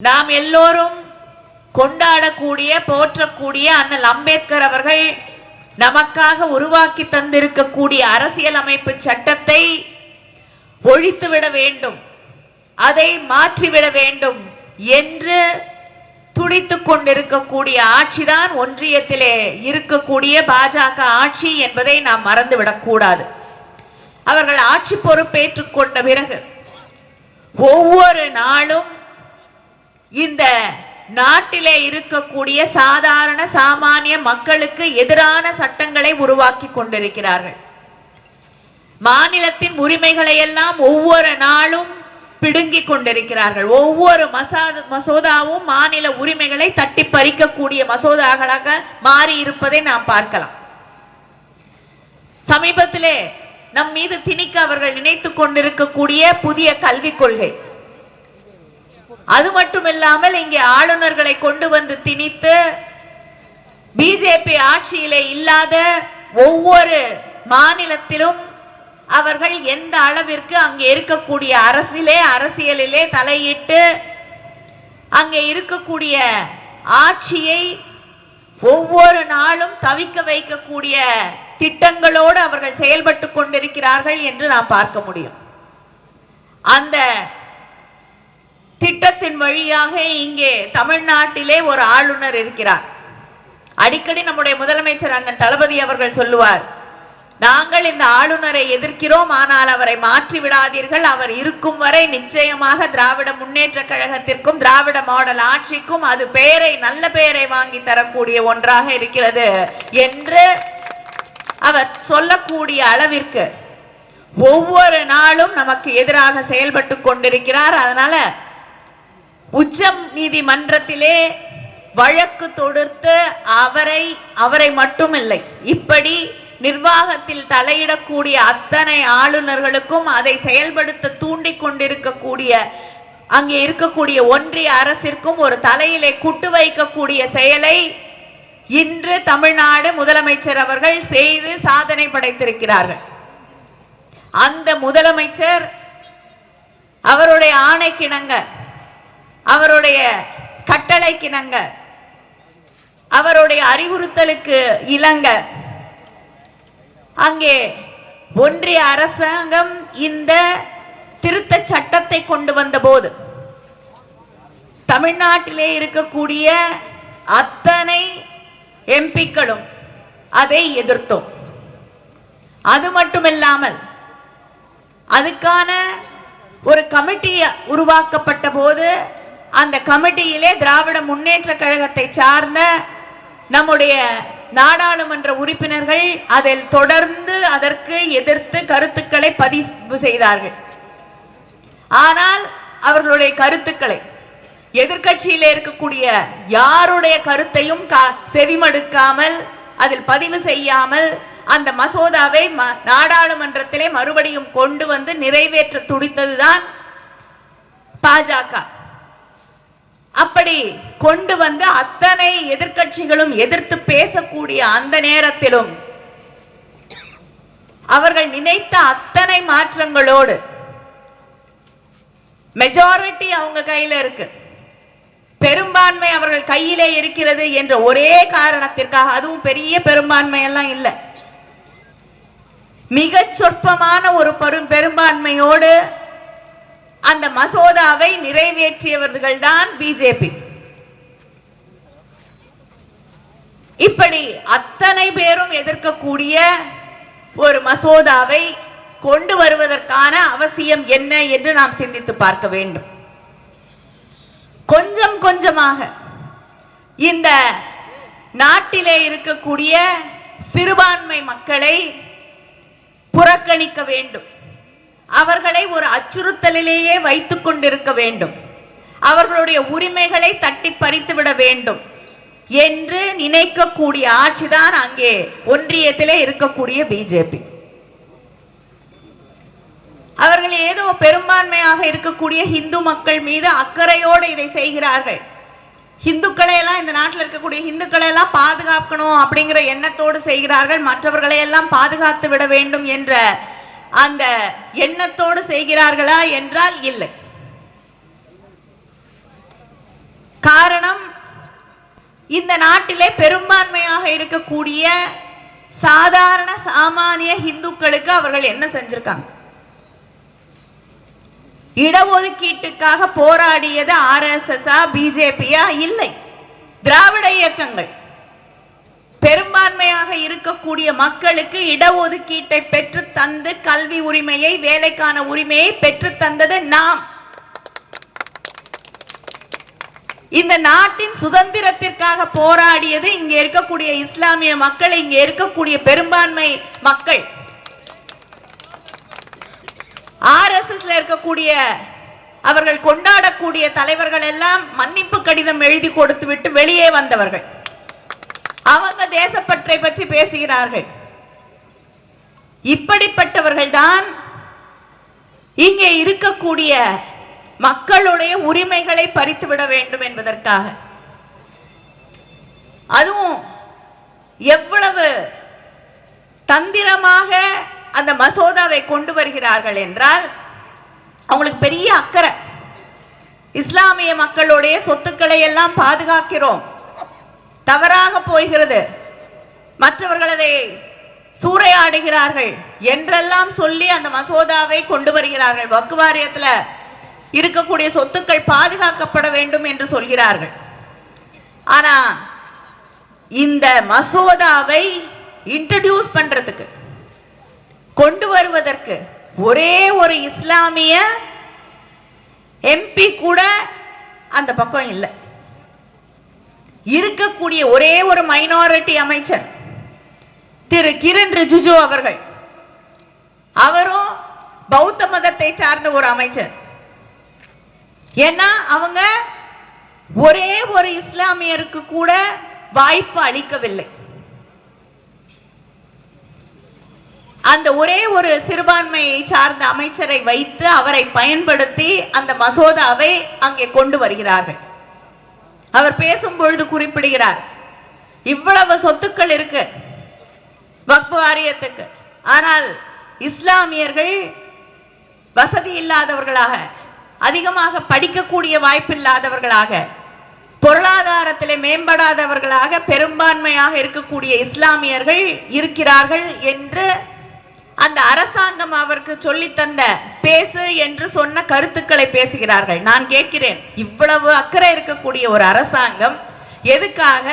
நாம் எல்லோரும் கொண்டாடக்கூடிய போற்றக்கூடிய அண்ணல் அம்பேத்கர் அவர்கள் நமக்காக உருவாக்கி தந்திருக்கக்கூடிய அரசியல் அமைப்பு சட்டத்தை ஒழித்துவிட வேண்டும் அதை மாற்றிவிட வேண்டும் என்று துடித்து கொண்டிருக்கக்கூடிய ஆட்சிதான் ஒன்றியத்திலே இருக்கக்கூடிய பாஜக ஆட்சி என்பதை நாம் மறந்துவிடக்கூடாது அவர்கள் ஆட்சி பொறுப்பேற்றுக் கொண்ட பிறகு ஒவ்வொரு நாளும் இந்த நாட்டிலே இருக்கக்கூடிய சாதாரண சாமானிய மக்களுக்கு எதிரான சட்டங்களை உருவாக்கி கொண்டிருக்கிறார்கள். மாநிலத்தின் உரிமைகளை எல்லாம் ஒவ்வொரு நாளும் பிடுங்கிக் கொண்டிருக்கிறார்கள். ஒவ்வொரு மசா மசோதாவும் மாநில உரிமைகளை தட்டி பறிக்கக்கூடிய மசோதாக்களாக மாறி இருப்பதை நாம் பார்க்கலாம். சமீபத்திலே நம் மீது திணிக்க அவர்கள் நினைத்துக் கொண்டிருக்கக்கூடிய புதிய கல்விக் கொள்கை. அது மட்டுமில்லாமல் இங்கே ஆளுநர்களை கொண்டு வந்து திணித்து பிஜேபி ஆட்சியிலே இல்லாத ஒவ்வொரு மாநிலத்திலும் அவர்கள் எந்த அளவிற்கு அங்கே இருக்கக்கூடிய அரசிலே அரசியலிலே தலையிட்டு அங்கே இருக்கக்கூடிய ஆட்சியை ஒவ்வொரு நாளும் தவிக்க வைக்கக்கூடிய திட்டங்களோடு அவர்கள் செயல்பட்டு கொண்டிருக்கிறார்கள் என்று நாம் பார்க்க முடியும். அந்த திட்டத்தின் வழியாக இங்கே தமிழ்நாட்டிலே ஒரு ஆளுநர் இருக்கிறார். அடிக்கடி நம்முடைய முதலமைச்சர் அண்ணன் தளபதி அவர்கள் சொல்லுவார் நாங்கள் இந்த ஆளுநரை எதிர்க்கிறோம் ஆனால் அவரை மாற்றி விடாதீர்கள். அவர் இருக்கும் வரை நிச்சயமாக திராவிட முன்னேற்ற கழகத்திற்கும் திராவிட மாடல் ஆட்சிக்கும் அது பெயரை நல்ல பெயரை வாங்கி தரக்கூடிய ஒன்றாக இருக்கிறது என்று அவர் சொல்லக்கூடிய அளவிற்கு ஒவ்வொரு நாளும் நமக்கு எதிராக செயல்பட்டு கொண்டிருக்கிறார். அதனால உச்சம் நீதிமன்றத்திலே வழக்கு தொடுத்து அவரை அவரை மட்டுமில்லை இப்படி நிர்வாகத்தில் தலையிடக்கூடிய அத்தனை ஆளுநர்களுக்கும் அதை செயல்படுத்த தூண்டி கொண்டிருக்கக்கூடிய அங்கே இருக்கக்கூடிய ஒன்றிய அரசிற்கும் ஒரு தலையிலே குட்டு வைக்கக்கூடிய செயலை இன்று தமிழ்நாடு முதலமைச்சர் அவர்கள் செய்து சாதனை படைத்திருக்கிறார்கள். அந்த முதலமைச்சர் அவருடைய ஆணைக்கிணங்க அவருடைய கட்டளைக்கிணங்க அவருடைய அறிவுறுத்தலுக்கு இலங்க. அங்கே ஒன்றிய அரசாங்கம் இந்த திருத்த சட்டத்தை கொண்டு வந்த போது தமிழ்நாட்டிலே இருக்கக்கூடிய அத்தனை எம்பிக்களும் அதை எதிர்த்தோம். அது மட்டுமில்லாமல் அதுக்கான ஒரு கமிட்டி உருவாக்கப்பட்ட போது அந்த கமிட்டியிலே திராவிட முன்னேற்ற கழகத்தை சார்ந்த நம்முடைய நாடாளுமன்ற உறுப்பினர்கள் அதில் தொடர்ந்து அதற்கு எதிர்த்து கருத்துக்களை பதிவு செய்தார்கள். ஆனால் அவர்களுடைய கருத்துக்களை எதிர்கட்சியில இருக்கக்கூடிய யாருடைய கருத்தையும் கா- செவிமடுக்காமல் அதில் பதிவு செய்யாமல் அந்த மசோதாவை ம- நாடாளுமன்றத்திலே மறுபடியும் கொண்டு வந்து நிறைவேற்ற துடித்ததுதான் பாஜக அப்படி கொண்டு வந்து அத்தனை எதிர்க்கட்சிகளும் எதிர்த்து பேசக்கூடிய அந்த நேரத்திலும் அவர்கள் நினைத்த அத்தனை மாற்றங்களோடு மெஜாரிட்டி அவங்க கையில இருக்கு. பெரும்பான்மை அவர்கள் கையிலே இருக்கிறது என்ற ஒரே காரணத்திற்காக அதுவும் பெரிய பெரும்பான்மை எல்லாம் இல்லை. மிக சொற்பமான ஒரு பெரும் பெரும்பான்மையோடு அந்த மசோதாவை நிறைவேற்றியவர்கள் தான் பிஜேபி இப்படி அத்தனை பேரும் எதிர்க்கக்கூடிய ஒரு மசோதாவை கொண்டு வருவதற்கான அவசியம் என்ன என்று நாம் சிந்தித்து பார்க்க வேண்டும். கொஞ்சம் கொஞ்சமாக இந்த நாட்டிலே இருக்கக்கூடிய சிறுபான்மை மக்களை புறக்கணிக்க வேண்டும். அவர்களை ஒரு அச்சுறுத்தலிலேயே வைத்துக் கொண்டிருக்க வேண்டும். அவர்களுடைய உரிமைகளை தட்டி பறித்து விட வேண்டும். என்று நினைக்கக்கூடிய ஆட்சிதான் அங்கே ஒன்றியத்திலே இருக்கக்கூடிய பிஜேபி அவர்கள் ஏதோ பெரும்பான்மையாக இருக்கக்கூடிய இந்து மக்கள் மீது அக்கறையோடு இதை செய்கிறார்கள். இந்துக்களை எல்லாம் இந்த நாட்டில் இருக்கக்கூடிய இந்துக்களை எல்லாம் பாதுகாக்கணும் அப்படிங்கிற எண்ணத்தோடு செய்கிறார்கள். மற்றவர்களை எல்லாம் பாதுகாத்து விட வேண்டும் என்ற அந்த எண்ணத்தோடு செய்கிறார்களா என்றால் இல்லை. காரணம் இந்த நாட்டிலே பெரும்பான்மையாக இருக்கக்கூடிய சாதாரண சாமானிய இந்துக்களுக்கு அவர்கள் என்ன செஞ்சிருக்காங்க? இடஒதுக்கீட்டுக்காக போராடியது ஆர்எஸ்எஸ்ஆ பிஜேபியா இல்லை. திராவிட இயக்கங்கள். பெரும்பான்மையாக இருக்கக்கூடிய மக்களுக்கு இடஒதுக்கீட்டை பெற்று தந்து கல்வி உரிமையை வேலைக்கான உரிமையை பெற்று தந்தது நாம். இந்த நாட்டின் சுதந்திரத்திற்காக போராடியது இங்க இருக்கக்கூடிய இஸ்லாமிய மக்கள் இங்க இருக்கக்கூடிய பெரும்பான்மை மக்கள். ஆர்எஸ்எஸ்ல இருக்கக்கூடிய அவர்கள் கொண்டாடக்கூடிய தலைவர்கள் எல்லாம் மன்னிப்பு கடிதம் எழுதி கொடுத்து விட்டு வெளியே வந்தவர்கள். அவங்க தேசப்பற்றை பற்றி பேசுகிறார்கள். இப்படிப்பட்டவர்கள் தான் இங்கே இருக்கக்கூடிய மக்களுடைய உரிமைகளை பறித்து விட வேண்டும் என்பதற்காக. அதுவும் எவ்வளவு தந்திரமாக அந்த மசோதாவை கொண்டு வருகிறார்கள் என்றால் அவங்களுக்கு பெரிய அக்கறை. இஸ்லாமிய மக்களுடைய சொத்துக்களை எல்லாம் பாதுகாக்கிறோம். தவறாக போகிறது. மற்றவர்கள் அதை சூறையாடுகிறார்கள் என்றெல்லாம் சொல்லி அந்த மசோதாவை கொண்டு வருகிறார்கள். வக்கு வாரியத்தில் இருக்கக்கூடிய சொத்துக்கள் பாதுகாக்கப்பட வேண்டும் என்று சொல்கிறார்கள். ஆனா இந்த மசோதாவை இன்ட்ரடியூஸ் பண்றதுக்கு கொண்டு வருவதற்கு ஒரே ஒரு இஸ்லாமிய எம்பி கூட அந்த பக்கம் இல்லை. இருக்கக்கூடிய ஒரே ஒரு மைனாரிட்டி அமைச்சர் திரு கிரண் ரிஜிஜு அவர்கள். அவரும் பௌத்த மதத்தை சார்ந்த ஒரு அமைச்சர். ஏன்னா அவங்க ஒரே ஒரு இஸ்லாமியருக்கு கூட வாய்ப்பு அளிக்கவில்லை. அந்த ஒரே ஒரு சிறுபான்மையை சார்ந்த அமைச்சரை வைத்து அவரை பயன்படுத்தி அந்த மசோதாவை அங்கே கொண்டு வருகிறார்கள். அவர் பேசும் பொழுது குறிப்பிடுகிறார். இவ்வளவு சொத்துக்கள் இருக்கு. வக்பு வாரியத்துக்கு. ஆனால் இஸ்லாமியர்கள் வசதி இல்லாதவர்களாக அதிகமாக படிக்கக்கூடிய வாய்ப்பில்லாதவர்களாக பொருளாதாரத்திலே மேம்படாதவர்களாக பெரும்பான்மையாக இருக்கக்கூடிய இஸ்லாமியர்கள் இருக்கிறார்கள் என்று அந்த அரசாங்கம் அவருக்கு சொல்லித் தந்த பேசு என்று சொன்ன கருத்துக்களை பேசுகிறார்கள். நான் கேட்கிறேன் இவ்வளவு அக்கறை இருக்கக்கூடிய ஒரு அரசாங்கம் எதுக்காக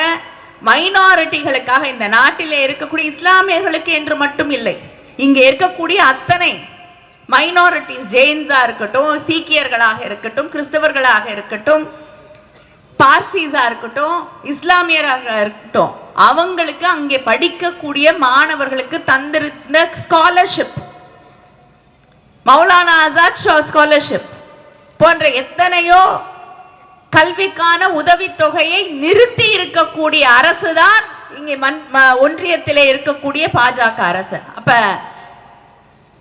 மைனாரிட்டிகளுக்காக இந்த நாட்டிலே இருக்கக்கூடிய இஸ்லாமியர்களுக்கு என்று மட்டும் இல்லை இங்கே இருக்கக்கூடிய அத்தனை மைனாரிட்டிஸ் ஜெயின்ஸாக இருக்கட்டும் சீக்கியர்களாக இருக்கட்டும் கிறிஸ்தவர்களாக இருக்கட்டும் பார்சீஸாக இருக்கட்டும் இஸ்லாமியராக இருக்கட்டும் அவங்களுக்கு அங்கே படிக்கக்கூடிய மாணவர்களுக்கு தந்திருந்த ஸ்காலர்ஷிப் மௌலானா ஆசாத் ஷோ ஸ்காலர்ஷிப் போன்ற எத்தனையோ கல்விக்கான உதவித்தொகையை நிறுத்தி இருக்கக்கூடிய அரசு தான் இங்கே மண் ம- ஒன்றியத்திலே இருக்கக்கூடிய பாஜக அரசு. அப்ப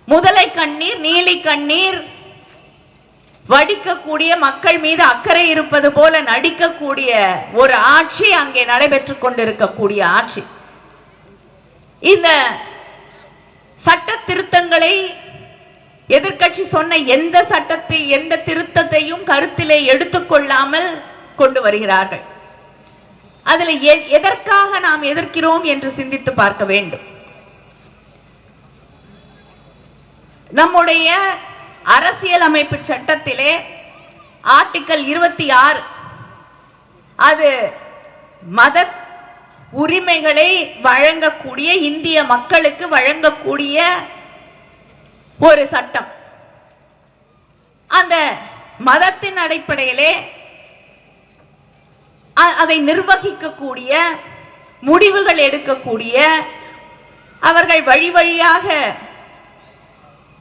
முதலை கண்ணீர் நீலி கண்ணீர் வடிக்கக்கூடிய மக்கள் மீது அக்கறை இருப்பது போல நடிக்கக்கூடிய ஒரு ஆட்சி அங்கே நடைபெற்றுக் கொண்டிருக்கக்கூடிய ஆட்சி. இந்த சட்ட திருத்தங்களை எதிர்க்கட்சி சொன்ன எந்த சட்டத்தை எந்த திருத்தத்தையும் கருத்திலே எடுத்துக்கொள்ளாமல் கொண்டு வருகிறார்கள். அதில் எ- எதற்காக நாம் எதிர்க்கிறோம் என்று சிந்தித்து பார்க்க வேண்டும். நம்முடைய அரசியலமைப்பு சட்டத்திலே ஆர்டிக்கல் இருபத்தி ஆறு அது மத உரிமைகளை வழங்கக்கூடிய இந்திய மக்களுக்கு வழங்கக்கூடிய ஒரு சட்டம். அந்த மதத்தின் அடிப்படையிலே அ- அதை நிர்வகிக்கக்கூடிய முடிவுகள் எடுக்கக்கூடிய அவர்கள் வழி வழியாக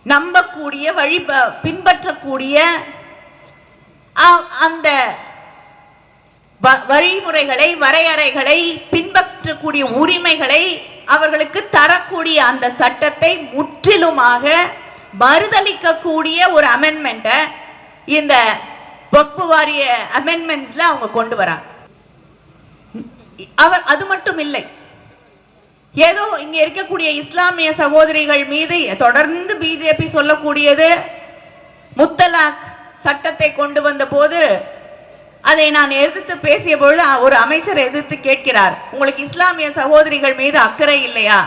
நம்பக்கூடிய வழி ப- பின்பற்றக்கூடிய அ- அந்த வ- வழிமுறைகளை வரையறைகளை பின்பற்றக்கூடிய உரிமைகளை அவர்களுக்கு தரக்கூடிய அந்த சட்டத்தை முற்றிலுமாக மறுதளிக்கக்கூடிய ஒரு அமெண்ட்மெண்ட்டை இந்த வக்பு வாரிய அமெண்ட்மெண்ட்ஸில் அவங்க கொண்டு வராங்க. அவர் அது மட்டும் இல்லை. ஏதோ இங்க இருக்கக்கூடிய இஸ்லாமிய சகோதரிகள் மீது தொடர்ந்து பிஜேபி சொல்லக்கூடியது முத்தலாக் சட்டத்தை கொண்டு வந்த போது அதை நான் எதிர்த்து பேசிய பொழுது ஒரு அமைச்சர் எதிர்த்து கேட்கிறார் உங்களுக்கு இஸ்லாமிய சகோதரிகள் மீது அக்கறை இல்லையா?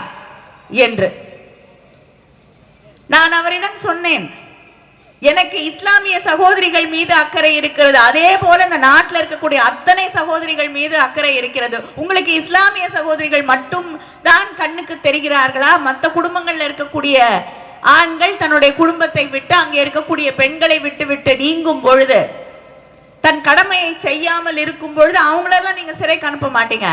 என்று. நான் அவரிடம் சொன்னேன் எனக்கு இஸ்லாமிய சகோதரிகள் மீது அக்கறை இருக்கிறது. அதே போல இந்த நாட்டில் இருக்கக்கூடிய அத்தனை சகோதரிகள் மீது அக்கறை இருக்கிறது. உங்களுக்கு இஸ்லாமிய சகோதரிகள் மட்டும் தான் கண்ணுக்கு தெரிகிறார்களா? மற்ற குடும்பங்கள்ல இருக்கக்கூடிய ஆண்கள் தன்னுடைய குடும்பத்தை விட்டு அங்கே இருக்கக்கூடிய பெண்களை விட்டு விட்டு நீங்கும் பொழுது தன் கடமையை செய்யாமல் இருக்கும் பொழுது அவங்களெல்லாம் நீங்க சிறைக்கு அனுப்ப மாட்டீங்க.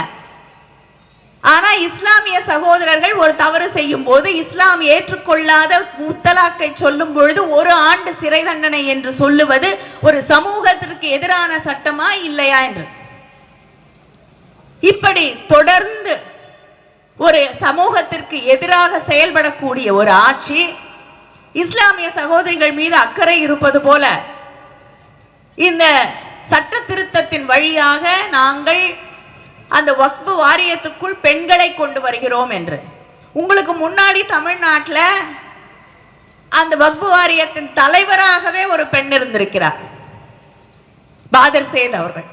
ஆனா இஸ்லாமிய சகோதரர்கள் ஒரு தவறு செய்யும் போது இஸ்லாம் ஏற்றுக்கொள்ளாத முத்தலாக்கை சொல்லும் பொழுது ஒரு ஆண்டு சிறை தண்டனை என்று சொல்லுவது ஒரு சமூகத்திற்கு எதிரான சட்டமா இல்லையா என்று? இப்படி தொடர்ந்து ஒரு சமூகத்திற்கு எதிராக செயல்படக்கூடிய ஒரு ஆட்சி இஸ்லாமிய சகோதரிகள் மீது அக்கறை இருப்பது போல இந்த சட்ட திருத்தத்தின் வழியாக நாங்கள் அந்த வக்பு வாரியத்துக்குள் பெண்களை கொண்டு வருகிறோம் என்று. உங்களுக்கு முன்னாடி தமிழ்நாட்டில் அந்த வக்பு வாரியத்தின் தலைவராகவே ஒரு பெண் இருந்திருக்கிறார். பாதர் சேத் அவர்கள்.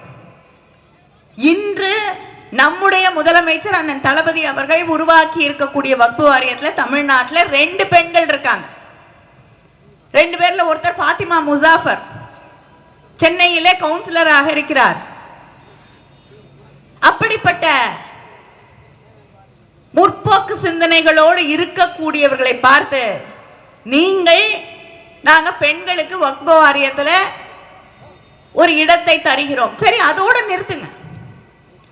இன்று நம்முடைய முதலமைச்சர் அண்ணன் தளபதி அவர்கள் உருவாக்கி இருக்கக்கூடிய வக்பு வாரியத்தில் தமிழ்நாட்டில் ரெண்டு பெண்கள் இருக்காங்க. ரெண்டு பேர்ல ஒருத்தர் ஃபாத்திமா முசாஃபர். சென்னையிலே கவுன்சிலராக இருக்கிறார். அப்படிப்பட்ட முற்போக்கு சிந்தனைகளோடு இருக்கக்கூடியவர்களை பார்த்து நீங்கள் நாங்க பெண்களுக்கு வக்ப வாரியத்தில் ஒரு இடத்தை தருகிறோம். சரி அதோட நிறுத்துங்க.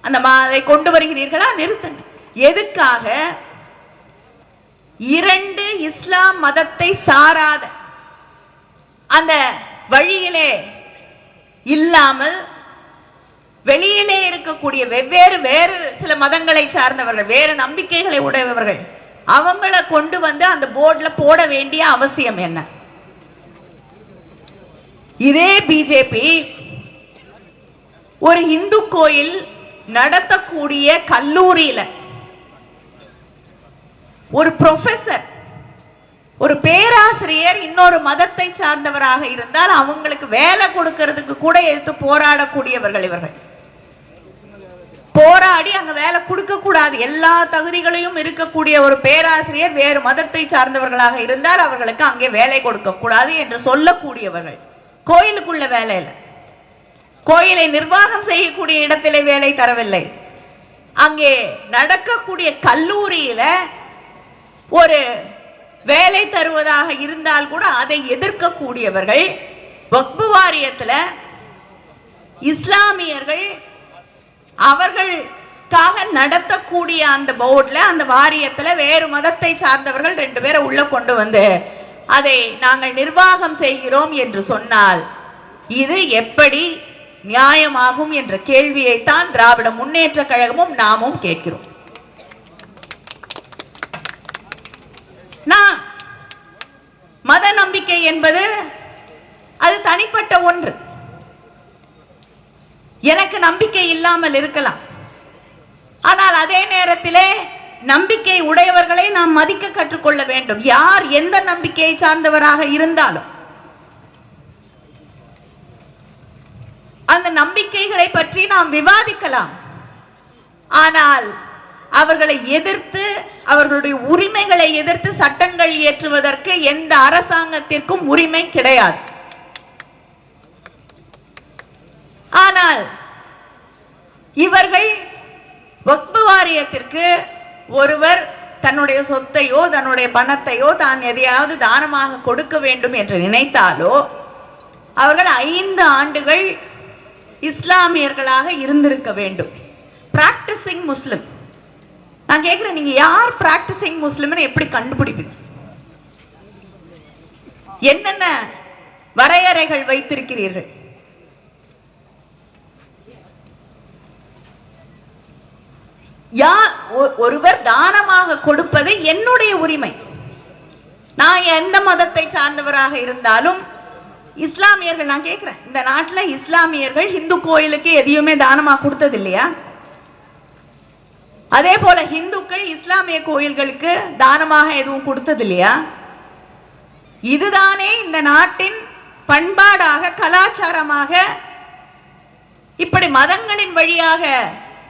அந்த மா- அதை கொண்டு வருகிறீர்களா? நிறுத்துங்க. எதுக்காக? இரண்டு இஸ்லாம் மதத்தை சாராத அந்த வழியிலே இல்லாமல் வெளியிலே இருக்கக்கூடிய வெவ்வேறு வேறு சில மதங்களை சார்ந்தவர்கள் வேறு நம்பிக்கைகளை உடையவர்கள் அவங்கள கொண்டு வந்து அந்த போர்டில் போட வேண்டிய அவசியம் என்ன? இதே பிஜேபி ஒரு இந்து கோயில் நடத்தக்கூடிய கல்லூரியில ஒரு ப்ரொஃபசர் ஒரு பேராசிரியர் இன்னொரு மதத்தை சார்ந்தவராக இருந்தால் அவங்களுக்கு வேலை கொடுக்கறதுக்கு கூட எதிர்த்து போராடக்கூடியவர்கள் இவர்கள். போராடி அங்க வேலை கொடுக்க கூடாது. எல்லா தகுதிகளையும் இருக்கக்கூடிய ஒரு பேராசிரியர் வேறு மதத்தை சார்ந்தவர்களாக இருந்தால் அவர்களுக்கு அங்கே வேலை கொடுக்க கூடாது என்று சொல்லக்கூடியவர்கள். கோயிலுக்குள்ள வேலையில் கோயிலை நிர்வாகம் செய்யக்கூடிய இடத்திலே வேலை தரவில்லை. அங்கே நடக்கக்கூடிய கல்லூரியில ஒரு வேலை தருவதாக இருந்தால் கூட அதை எதிர்க்கக்கூடியவர்கள் வக்பு வாரியத்தில் இஸ்லாமியர்கள் அவர்களுக்காக நடத்தக்கூடிய அந்த போர்டில் அந்த வாரியத்தில் வேறு மதத்தை சார்ந்தவர்கள் ரெண்டு பேரை உள்ள கொண்டு வந்து அதை நாங்கள் நிர்வாகம் செய்கிறோம் என்று சொன்னால் இது எப்படி நியாயமாகும் என்ற கேள்வியைத்தான் திராவிட முன்னேற்ற கழகமும் நாமும் கேட்கிறோம். நான் மத நம்பிக்கை என்பது அது தனிப்பட்ட ஒன்று. எனக்கு நம்பிக்கை இல்லாமல் இருக்கலாம். ஆனால் அதே நேரத்திலே நம்பிக்கை உடையவர்களை நாம் மதிக்க கற்றுக்கொள்ள வேண்டும். யார் எந்த நம்பிக்கையை சார்ந்தவராக இருந்தாலும். அந்த நம்பிக்கைகளை பற்றி நாம் விவாதிக்கலாம். ஆனால் அவர்களை எதிர்த்து அவர்களுடைய உரிமைகளை எதிர்த்து சட்டங்கள் இயற்றுவதற்கு எந்த அரசாங்கத்திற்கும் உரிமை கிடையாது. ஆனால் இவர்கள் வக்பு வாரியத்திற்கு ஒருவர் தன்னுடைய சொத்தையோ தன்னுடைய பணத்தையோ தான் எதையாவது தானமாக கொடுக்க வேண்டும் என்று நினைத்தாலோ அவர்கள் ஐந்து ஆண்டுகள் இஸ்லாமியர்களாக இருந்திருக்க வேண்டும். பிராக்டிசிங் முஸ்லிம் நான் கேட்குறேன் நீங்க யார் பிராக்டிசிங் முஸ்லிம்னு எப்படி கண்டுபிடிப்பீங்க? என்னென்ன வரையறைகள் வைத்திருக்கிறீர்கள்? யா ஒ- ஒருவர் தானமாக கொடுப்பது என்னுடைய உரிமை. நான் எந்த மதத்தை சார்ந்தவராக இருந்தாலும் இஸ்லாமியர்கள் நான் கேட்குறேன் இந்த நாட்டில் இஸ்லாமியர்கள் ஹிந்து கோயிலுக்கு எதையுமே தானமாக கொடுத்தது இல்லையா அதே போல ஹிந்துக்கள் இஸ்லாமிய கோயில்களுக்கு தானமாக எதுவும் கொடுத்தது இல்லையா இதுதானே இந்த நாட்டின் பண்பாடாக கலாச்சாரமாக இப்படி மதங்களின் வழியாக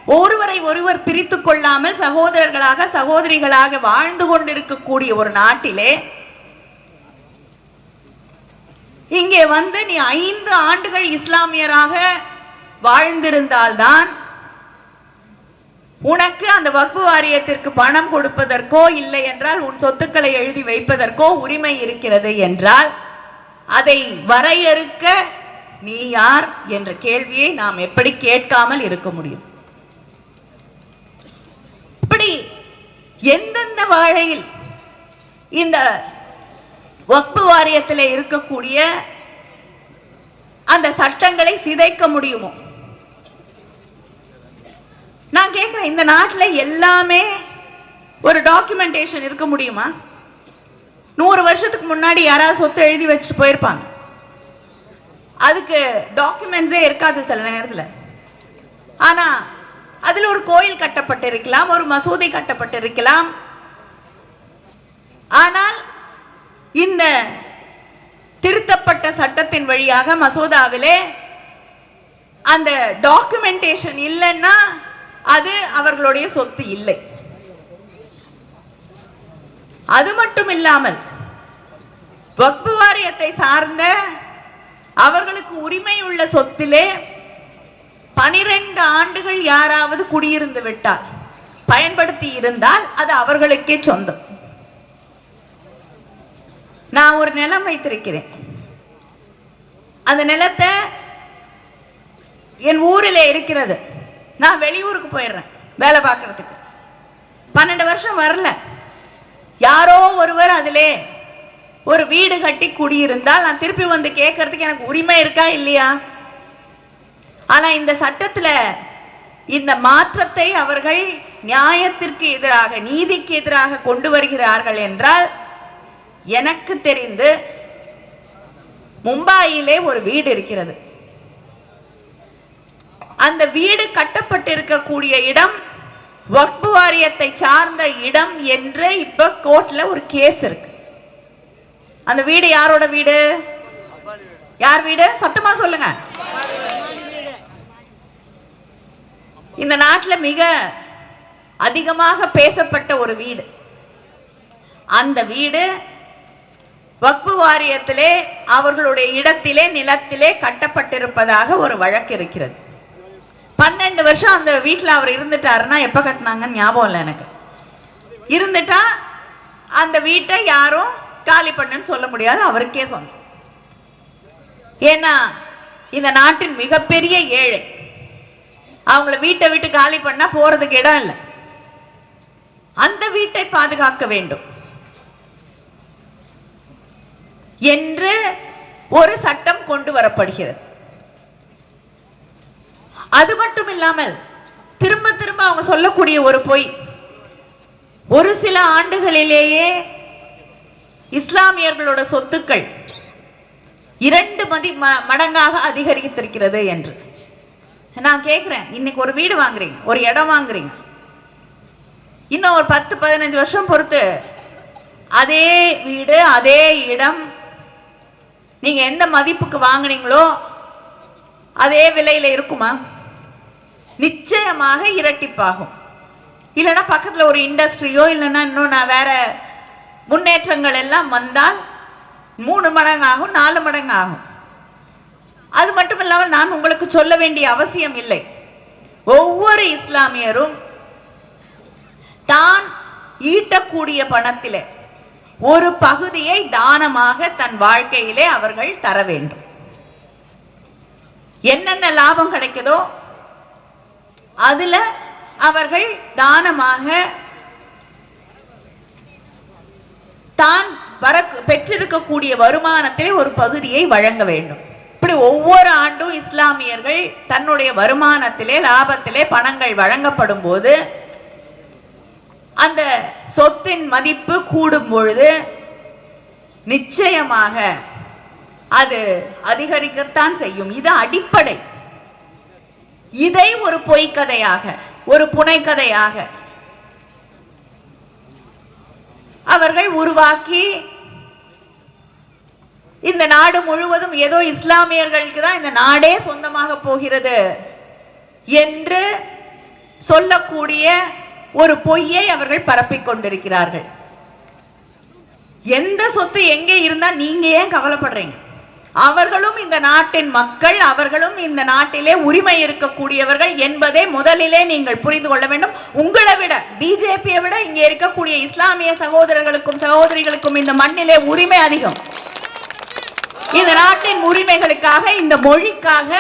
ஒருவரை ஒருவர் பிரித்து கொள்ளாமல் சகோதரர்களாக சகோதரிகளாக வாழ்ந்து கொண்டிருக்கக்கூடிய ஒரு நாட்டிலே இங்கே வந்து நீ ஐந்து ஆண்டுகள் இஸ்லாமியராக வாழ்ந்திருந்தால்தான் உனக்கு அந்த வக்பு வாரியத்திற்கு பணம் கொடுப்பதற்கோ இல்லை என்றால் உன் சொத்துக்களை எழுதி வைப்பதற்கோ உரிமை இருக்கிறது என்றால் அதை வரையறுக்க நீ யார் என்ற கேள்வியை நாம் எப்படி கேட்காமல் இருக்க முடியும்? இப்படி எந்தெந்த வாழையில் இந்த வக்பு வாரியத்தில் இருக்கக்கூடிய அந்த சட்டங்களை சிதைக்க முடியுமோ? நான் கேட்கிறேன் இந்த நாட்டில் எல்லாமே ஒரு டாக்குமெண்டேஷன் இருக்க முடியுமா? நூறு வருஷத்துக்கு முன்னாடி யாராவது சொத்து எழுதி வச்சுட்டு போயிருப்பாங்க. அதுக்கு டாக்குமெண்ட்ஸே இருக்காது சில நேரத்தில். ஆனா அதில் ஒரு கோயில் கட்டப்பட்டிருக்கலாம் ஒரு மசூதி கட்டப்பட்டிருக்கலாம். ஆனால் இந்த திருத்தப்பட்ட சட்டத்தின் வழியாக மசோதாவிலே அந்த டாக்குமெண்டேஷன் இல்லைன்னா அது அவர்களுடைய சொத்து இல்லை. அது மட்டும் இல்லாமல் வக்பு வாரியத்தை சார்ந்த அவர்களுக்கு உரிமை உள்ள சொத்திலே பனிரெண்டு ஆண்டுகள் யாராவது குடியிருந்து விட்டால் பயன்படுத்தி இருந்தால் அது அவர்களுக்கே சொந்தம். நான் ஒரு நிலம் வைத்திருக்கிறேன். அந்த நிலத்தை என் ஊரில் இருக்கிறது. நான் வெளியூருக்கு போயிடுறேன் வேலை பார்க்கறதுக்கு. பன்னெண்டு வருஷம் வரல. யாரோ ஒருவர் அதிலே ஒரு வீடு கட்டி குடியிருந்தால் நான் திருப்பி வந்து கேட்கறதுக்கு எனக்கு உரிமை இருக்கா இல்லையா? ஆனா இந்த சட்டத்துல இந்த மாற்றத்தை அவர்கள் நியாயத்திற்கு எதிராக நீதிக்கு எதிராக கொண்டு வருகிறார்கள் என்றால் எனக்கு தெரிந்து மும்பாயிலே ஒரு வீடு இருக்கிறது. அந்த வீடு கட்டப்பட்டிருக்கக்கூடிய இடம் வக்பு வாரியத்தை சார்ந்த இடம் என்று இப்ப கோர்ட்ல ஒரு கேஸ் இருக்கு. அந்த வீடு யாரோட வீடு? யார் வீடு? சத்தமா சொல்லுங்க. இந்த நாட்டில் மிக அதிகமாக பேசப்பட்ட ஒரு வீடு. அந்த வீடு வக்பு வாரியத்திலே அவர்களுடைய இடத்திலே நிலத்திலே கட்டப்பட்டிருப்பதாக ஒரு வழக்கு இருக்கிறது. பன்னெண்டு வருஷம் அந்த வீட்டில் அவர் இருந்துட்டாருன்னா எப்போ கட்டினாங்கன்னு ஞாபகம் இல்லை எனக்கு. இருந்துட்டா அந்த வீட்டை யாரும் காலி பண்ணுன்னு சொல்ல முடியாது அவருக்கே சொந்தம். ஏன்னா இந்த நாட்டின் மிகப்பெரிய ஏழை அவங்கள வீட்டை விட்டு காலி பண்ணா போறதுக்கு இடம் இல்லை. அந்த வீட்டை பாதுகாக்க வேண்டும். என்று ஒரு சட்டம் கொண்டு வரப்படுகிறது. அது மட்டும் இல்லாமல் திரும்ப திரும்ப அவங்க சொல்லக்கூடிய ஒரு பொய். ஒரு சில ஆண்டுகளிலேயே இஸ்லாமியர்களோட சொத்துக்கள் இரண்டு மதி ம- மடங்காக அதிகரித்திருக்கிறது என்று. நான் கேட்குறேன் இன்னைக்கு ஒரு வீடு வாங்குறீங்க. ஒரு இடம் வாங்குறீங்க. இன்னும் ஒரு பத்து பதினஞ்சு வருஷம் பொறுத்து அதே வீடு அதே இடம் நீங்கள் எந்த மதிப்புக்கு வாங்குனீங்களோ அதே விலையில் இருக்குமா? நிச்சயமாக இரட்டிப்பாகும் இல்லைன்னா பக்கத்தில் ஒரு இண்டஸ்ட்ரியோ இல்லைன்னா இன்னும் நான் வேற முன்னேற்றங்கள் எல்லாம் வந்தால் மூணு மடங்காகும் நாலு மடங்கு ஆகும் அது மட்டும் இல்லாமல் நான் உங்களுக்கு சொல்ல வேண்டிய அவசியம் இல்லை. ஒவ்வொரு இஸ்லாமியரும் தான் ஈட்டக்கூடிய பணத்திலே ஒரு பகுதியை தானமாக தன் வாழ்க்கையிலே அவர்கள் தர வேண்டும். என்னென்ன லாபம் கிடைக்குதோ அதுல அவர்கள் தானமாக தான் வர பெற்றிருக்கக்கூடிய வருமானத்திலே ஒரு பகுதியை வழங்க வேண்டும். இப்படி ஒவ்வொரு ஆண்டும் இஸ்லாமியர்கள் தன்னுடைய வருமானத்திலே லாபத்திலே பணங்கள் வழங்கப்படும் போது அந்த சொத்தின் மதிப்பு கூடும் பொழுது நிச்சயமாக அது அதிகரிக்கத்தான் செய்யும். இது அடிப்படை. இதை ஒரு பொய்க்கதையாக ஒரு புனைக்கதையாக அவர்கள் உருவாக்கி இந்த நாடு முழுவதும் ஏதோ இஸ்லாமியர்களுக்கு தான் இந்த நாடே சொந்தமாக போகிறது என்று சொல்லக்கூடிய ஒரு பொய்யை அவர்கள் பரப்பிக் கொண்டிருக்கிறார்கள். எந்த சொத்து எங்கே இருந்தா நீங்க ஏன் கவலைப்படுறீங்க? அவர்களும் இந்த நாட்டின் மக்கள் அவர்களும் இந்த நாட்டிலே உரிமை இருக்கக்கூடியவர்கள் என்பதை முதலிலே நீங்கள் புரிந்து கொள்ள வேண்டும். உங்களை விட பிஜேபியை விட இங்கே இருக்கக்கூடிய இஸ்லாமிய சகோதரர்களுக்கும் சகோதரிகளுக்கும் இந்த மண்ணிலே உரிமை அதிகம். இந்த நாட்டின் உரிமைகளுக்காக இந்த மொழிக்காக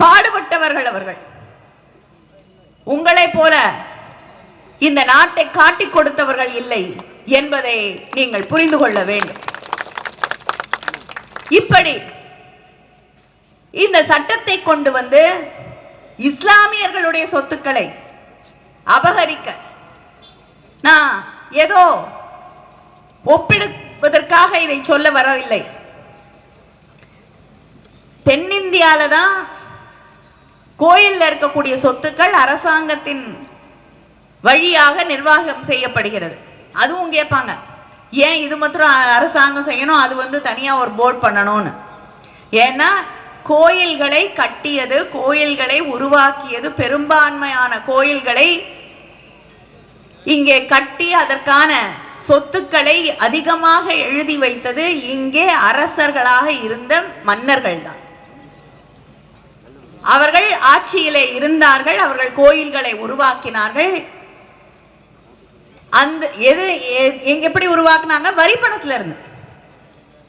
பாடுபட்டவர்கள் அவர்கள். உங்களை போல இந்த நாட்டை காட்டிக் கொடுத்தவர்கள் இல்லை என்பதை நீங்கள் புரிந்து கொள்ள வேண்டும். இப்படி இந்த சட்டத்தை கொண்டு வந்து இஸ்லாமியர்களுடைய சொத்துக்களை அபகரிக்க நான் ஏதோ ஒப்பிடு என்பதற்காக இதை சொல்ல வரவில்லை. தென்னிந்தியால தான் கோயிலில் இருக்கக்கூடிய சொத்துக்கள் அரசாங்கத்தின் வழியாக நிர்வாகம் செய்யப்படுகிறது. அதுவும் கேட்பாங்க ஏன் இது மாத்திரம் அரசாங்கம் செய்யணும்? அது வந்து தனியாக ஒரு போர்ட் பண்ணணும்னு. ஏன்னா கோயில்களை கட்டியது கோயில்களை உருவாக்கியது பெரும்பான்மையான கோயில்களை இங்கே கட்டி அதற்கான சொத்துக்களை அதிகமாக எழுதி வைத்தது இங்கே அரசர்களாக இருந்த மன்னர்கள் தான் அவர்கள் ஆட்சியிலே இருந்தார்கள் அவர்கள் கோயில்களை உருவாக்கினார்கள். அந்த எது எ- எப்படி உருவாக்குனாங்க? வரி பணத்துல இருந்து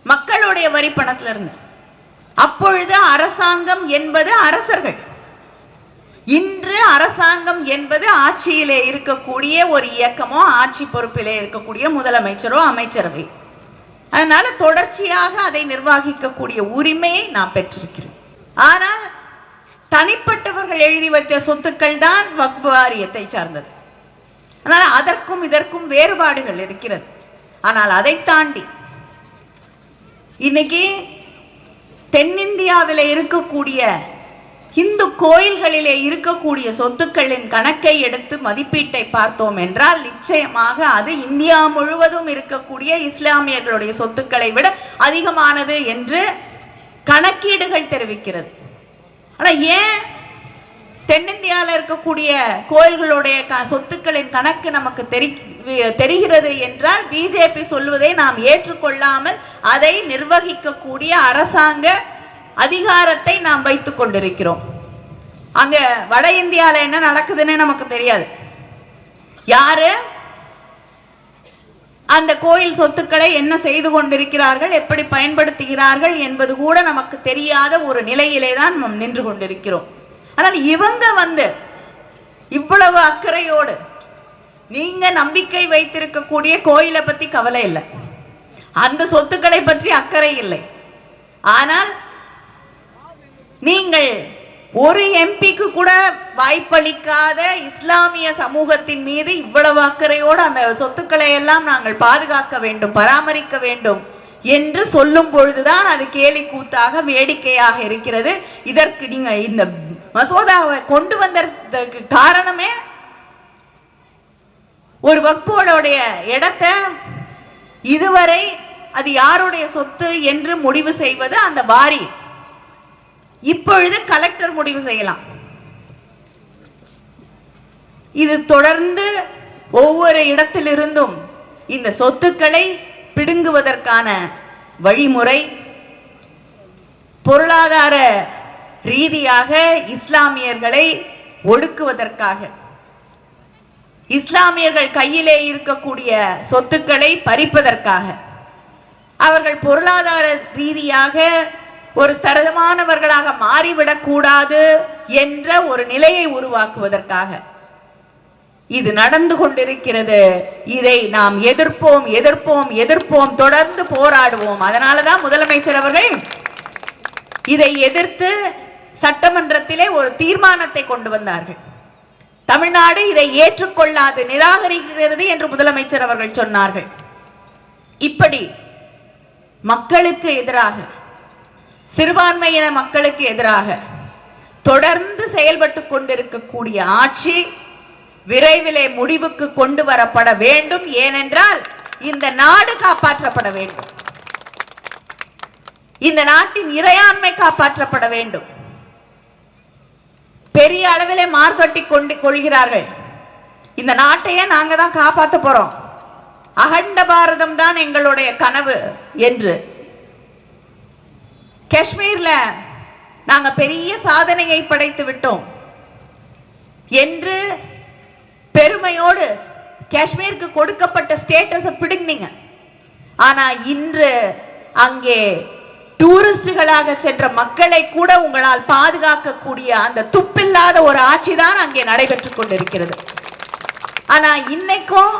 மக்களுடைய வரி பணத்துல இருந்து அப்பொழுது அரசாங்கம் என்பது அரசர்கள். இன்று அரசாங்கம் என்பது ஆட்சியிலே இருக்கக்கூடிய ஒரு இயக்கமோ ஆட்சி பொறுப்பிலே இருக்கக்கூடிய முதலமைச்சரோ அமைச்சரவை. அதனால தொடர்ச்சியாக அதை நிர்வகிக்கக்கூடிய உரிமையை நாம் பெற்றிருக்கிறோம். ஆனால் தனிப்பட்டவர்கள் எழுதி வைத்த சொத்துக்கள் தான் வக்பு வாரியத்தை சார்ந்தது. ஆனால் அதற்கும் இதற்கும் வேறுபாடுகள் இருக்கிறது. ஆனால் அதை தாண்டி இன்னைக்கு தென்னிந்தியாவில் இருக்கக்கூடிய இந்து கோயில்களிலே இருக்கக்கூடிய சொத்துக்களின் கணக்கை எடுத்து மதிப்பீட்டை பார்த்தோம் என்றால் நிச்சயமாக அது இந்தியா முழுவதும் இருக்கக்கூடிய இஸ்லாமியர்களுடைய சொத்துக்களை விட அதிகமானது என்று கணக்கீடுகள் தெரிவிக்கிறது. ஆனா ஏன் தென்னிந்தியாவில் இருக்கக்கூடிய கோயில்களுடைய க- சொத்துக்களின் கணக்கு நமக்கு தெரி தெரிகிறது என்றால் பிஜேபி சொல்வதை நாம் ஏற்றுக்கொள்ளாமல் அதை நிர்வகிக்கக்கூடிய அரசாங்க அதிகாரத்தை நாம் வைத்து கொண்டிருக்கிறோம். அங்க வட இந்தியாவில் என்ன நடக்குதுன்னு நமக்கு தெரியாது. யாரு? அந்த கோயில் சொத்துக்களை என்ன செய்து கொண்டிருக்கிறார்கள் எப்படி பயன்படுத்துகிறார்கள் என்பது கூட நமக்கு தெரியாத ஒரு நிலையிலே தான் நாம் நின்று கொண்டிருக்கிறோம். ஆனால் இவங்க வந்து இவ்வளவு அக்கறையோடு நீங்க நம்பிக்கை வைத்திருக்கக்கூடிய கோயிலை பத்தி கவலை இல்லை. அந்த சொத்துக்களை பற்றி அக்கறை இல்லை. ஆனால் நீங்கள் ஒரு எம்பிக்கு கூட வாய்ப்பளிக்காத இஸ்லாமிய சமூகத்தின் மீது இவ்வளவு அக்கறையோடு அந்த சொத்துக்களை எல்லாம் நாங்கள் பாதுகாக்க வேண்டும் பராமரிக்க வேண்டும் என்று சொல்லும் பொழுதுதான் அது கேலி கூத்தாக வேடிக்கையாக இருக்கிறது. இதற்கு நீங்க இந்த மசோதாவை கொண்டு வந்ததுக்கு காரணமே ஒரு வக்போடைய இடத்த இதுவரை அது யாருடைய சொத்து என்று முடிவு செய்வது அந்த வாரி. இப்பொழுது கலெக்டர் முடிவு செய்யலாம். இது தொடர்ந்து ஒவ்வொரு இடத்திலிருந்தும் இந்த சொத்துக்களை பிடுங்குவதற்கான வழிமுறை பொருளாதார ரீதியாக இஸ்லாமியர்களை ஒடுக்குவதற்காக. இஸ்லாமியர்கள் கையிலே இருக்கக்கூடிய சொத்துக்களை பறிப்பதற்காக. அவர்கள் பொருளாதார ரீதியாக ஒரு தரமானவர்களாக மாறிவிடக்கூடாது என்ற ஒரு நிலையை உருவாக்குவதற்காக. இது நடந்து கொண்டிருக்கிறது. இதை நாம் எதிர்ப்போம் எதிர்ப்போம் எதிர்ப்போம் தொடர்ந்து போராடுவோம். அதனாலதான் முதலமைச்சர் அவர்கள் இதை எதிர்த்து சட்டமன்றத்திலே ஒரு தீர்மானத்தை கொண்டு வந்தார்கள். தமிழ்நாடு இதை ஏற்றுக்கொள்ளாது நிராகரிக்கிறது என்று முதலமைச்சர் அவர்கள் சொன்னார்கள். இப்படி மக்களுக்கு எதிராக சிறுபான்மையின மக்களுக்கு எதிராக தொடர்ந்து செயல்பட்டு கொண்டிருக்கக்கூடிய ஆட்சி விரைவிலே முடிவுக்கு கொண்டு வரப்பட வேண்டும். ஏனென்றால் இந்த நாடு காப்பாற்றப்பட வேண்டும். இந்த நாட்டின் இறையாண்மை காப்பாற்றப்பட வேண்டும். பெரிய அளவிலே மார்த்தொட்டி கொண்டு கொள்கிறார்கள். இந்த நாட்டையே நாங்க தான் காப்பாற்ற போறோம். அகண்ட பாரதம் தான் எங்களுடைய கனவு என்று காஷ்மீர்ல நாங்க பெரிய சாதனையை படைத்து விட்டோம். என்று பெருமையோடு காஷ்மீருக்கு கொடுக்கப்பட்ட ஸ்டேட்டஸை பிடுங்கினீங்க. ஆனா இன்று அங்கே டூரிஸ்டுகளாக சென்ற மக்களை கூட உங்களால் பாதுகாக்கக்கூடிய அந்த துப்பில்லாத ஒரு ஆட்சி தான் அங்கே நடைபெற்றுக் கொண்டிருக்கிறது. ஆனா இன்னைக்கும்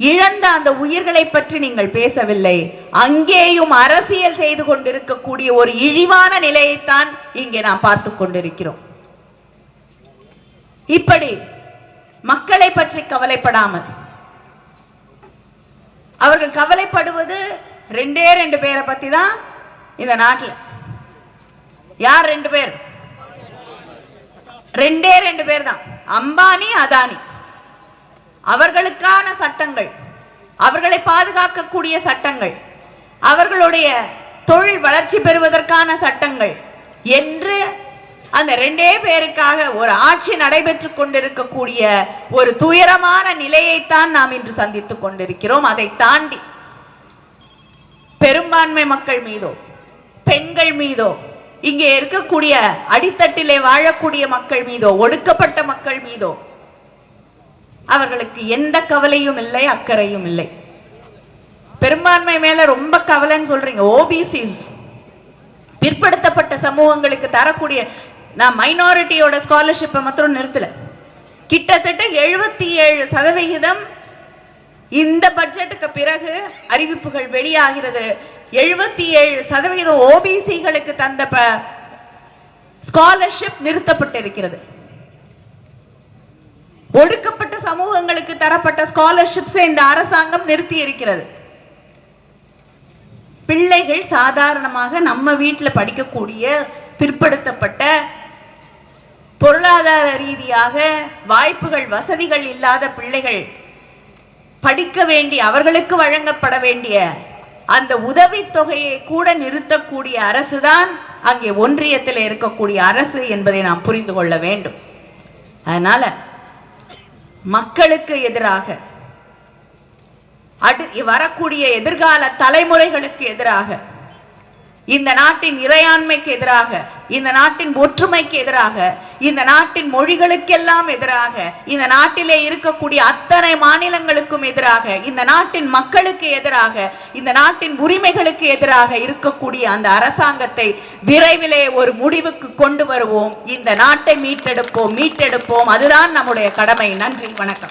இழந்த அந்த உயிர்களை பற்றி நீங்கள் பேசவில்லை. அங்கேயும் அரசியல் செய்து கொண்டிருக்கக்கூடிய ஒரு இழிவான நிலையைத்தான் இங்கே நாம் பார்த்து கொண்டிருக்கிறோம். இப்படி மக்களை பற்றி கவலைப்படாமல் அவர்கள் கவலைப்படுவது ரெண்டே ரெண்டு பேரை பத்தி தான் இந்த நாட்டில். யார் ரெண்டு பேர்? ரெண்டே ரெண்டு பேர் தான். அம்பானி அதானி. அவர்களுக்கான சட்டங்கள் அவர்களை பாதுகாக்கக்கூடிய சட்டங்கள் அவர்களுடைய தொழில் வளர்ச்சி பெறுவதற்கான சட்டங்கள் என்று அந்த ரெண்டே பேருக்காக ஒரு ஆட்சி நடைபெற்று கொண்டிருக்கக்கூடிய ஒரு துயரமான நிலையைத்தான் நாம் இன்று சந்தித்துக் கொண்டிருக்கிறோம். அதை தாண்டி பெரும்பான்மை மக்கள் மீதோ பெண்கள் மீதோ இங்கே இருக்கக்கூடிய அடித்தட்டிலே வாழக்கூடிய மக்கள் மீதோ ஒடுக்கப்பட்ட மக்கள் மீதோ அவர்களுக்கு எந்த கவலையும் இல்லை அக்கறையும் இல்லை. பெரும்பான்மை மேல ரொம்ப கவலைன்னு சொல்றீங்க. ஓபிசிஸ் பிற்படுத்தப்பட்ட சமூகங்களுக்கு தரக்கூடிய நான் மைனாரிட்டியோட ஸ்காலர்ஷிப்பை மாத்திரம் நிறுத்தல. கிட்டத்தட்ட எழுபத்தி ஏழு சதவிகிதம் இந்த பட்ஜெட்டுக்கு பிறகு அறிவிப்புகள் வெளியாகிறது. எழுபத்தி ஏழு சதவிகிதம் ஓபிசிகளுக்கு தந்த ஸ்காலர்ஷிப் நிறுத்தப்பட்டிருக்கிறது. ஒடுக்கப்பட்ட சமூகங்களுக்கு தரப்பட்ட ஸ்காலர்ஷிப்ஸை இந்த அரசாங்கம் நிறுத்தி இருக்கிறது பிள்ளைகள் சாதாரணமாக நம்ம வீட்டில் படிக்கக்கூடிய பிற்படுத்தப்பட்ட பொருளாதார ரீதியாக வாய்ப்புகள் வசதிகள் இல்லாத பிள்ளைகள் படிக்க வேண்டிய அவர்களுக்கு வழங்கப்பட வேண்டிய அந்த உதவித்தொகையை கூட நிறுத்தக்கூடிய அரசுதான் அங்கே ஒன்றியத்தில் இருக்கக்கூடிய அரசு என்பதை நாம் புரிந்து கொள்ள வேண்டும். அதனால மக்களுக்கு எதிராக அடு வரக்கூடிய எதிர்கால தலைமுறைகளுக்கு எதிராக இந்த நாட்டின் இறையாண்மைக்கு எதிராக இந்த நாட்டின் ஒற்றுமைக்கு எதிராக இந்த நாட்டின் மொழிகளுக்கெல்லாம் எதிராக இந்த நாட்டிலே இருக்கக்கூடிய அத்தனை மாநிலங்களுக்கும் எதிராக இந்த நாட்டின் மக்களுக்கு எதிராக இந்த நாட்டின் உரிமைகளுக்கு எதிராக இருக்கக்கூடிய அந்த அரசாங்கத்தை விரைவிலே ஒரு முடிவுக்கு கொண்டு வருவோம். இந்த நாட்டை மீட்டெடுப்போம் மீட்டெடுப்போம். அதுதான் நம்முடைய கடமை. நன்றி வணக்கம்.